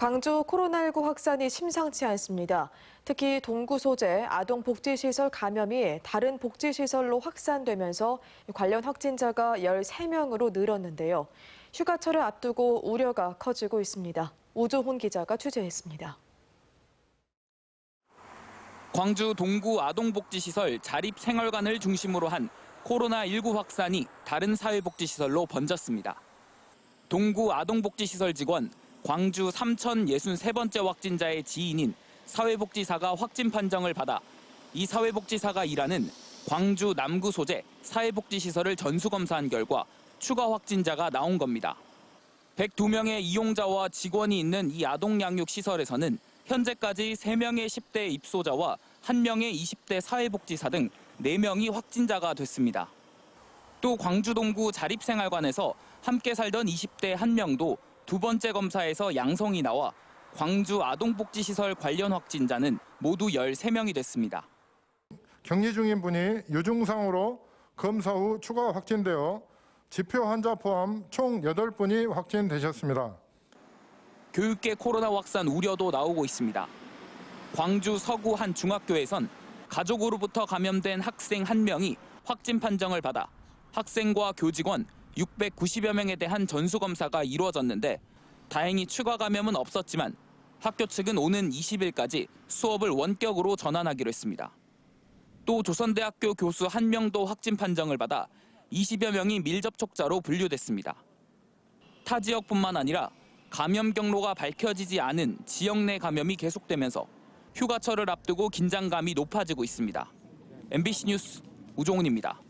광주 코로나19 확산이 심상치 않습니다. 특히 동구 소재 아동복지시설 감염이 다른 복지시설로 확산되면서 관련 확진자가 13명으로 늘었는데요. 휴가철을 앞두고 우려가 커지고 있습니다. 우조훈 기자가 취재했습니다. 광주 동구 아동복지시설 자립생활관을 중심으로 한 코로나19 확산이 다른 사회복지시설로 번졌습니다. 동구 아동복지시설 직원 광주 3,063번째 확진자의 지인인 사회복지사가 확진 판정을 받아 이 사회복지사가 일하는 광주 남구 소재 사회복지시설을 전수검사한 결과 추가 확진자가 나온 겁니다. 102명의 이용자와 직원이 있는 이 아동양육시설에서는 현재까지 3명의 10대 입소자와 1명의 20대 사회복지사 등 4명이 확진자가 됐습니다. 또 광주 동구 자립생활관에서 함께 살던 20대 1명도 두 번째 검사에서 양성이 나와 광주 아동복지시설 관련 확진자는 모두 13명이 됐습니다. 격리 중인 분이 유증상으로 검사 후 추가 확진되어 지표 환자 포함 총 8분이 확진되셨습니다. 교육계 코로나 확산 우려도 나오고 있습니다. 광주 서구 한 중학교에선 가족으로부터 감염된 학생 한 명이 확진 판정을 받아 학생과 교직원 690여 명에 대한 전수검사가 이루어졌는데 다행히 추가 감염은 없었지만 학교 측은 오는 20일까지 수업을 원격으로 전환하기로 했습니다. 또 조선대학교 교수 한 명도 확진 판정을 받아 20여 명이 밀접촉자로 분류됐습니다. 타 지역뿐만 아니라 감염 경로가 밝혀지지 않은 지역 내 감염이 계속되면서 휴가철을 앞두고 긴장감이 높아지고 있습니다. MBC 뉴스 우종훈입니다.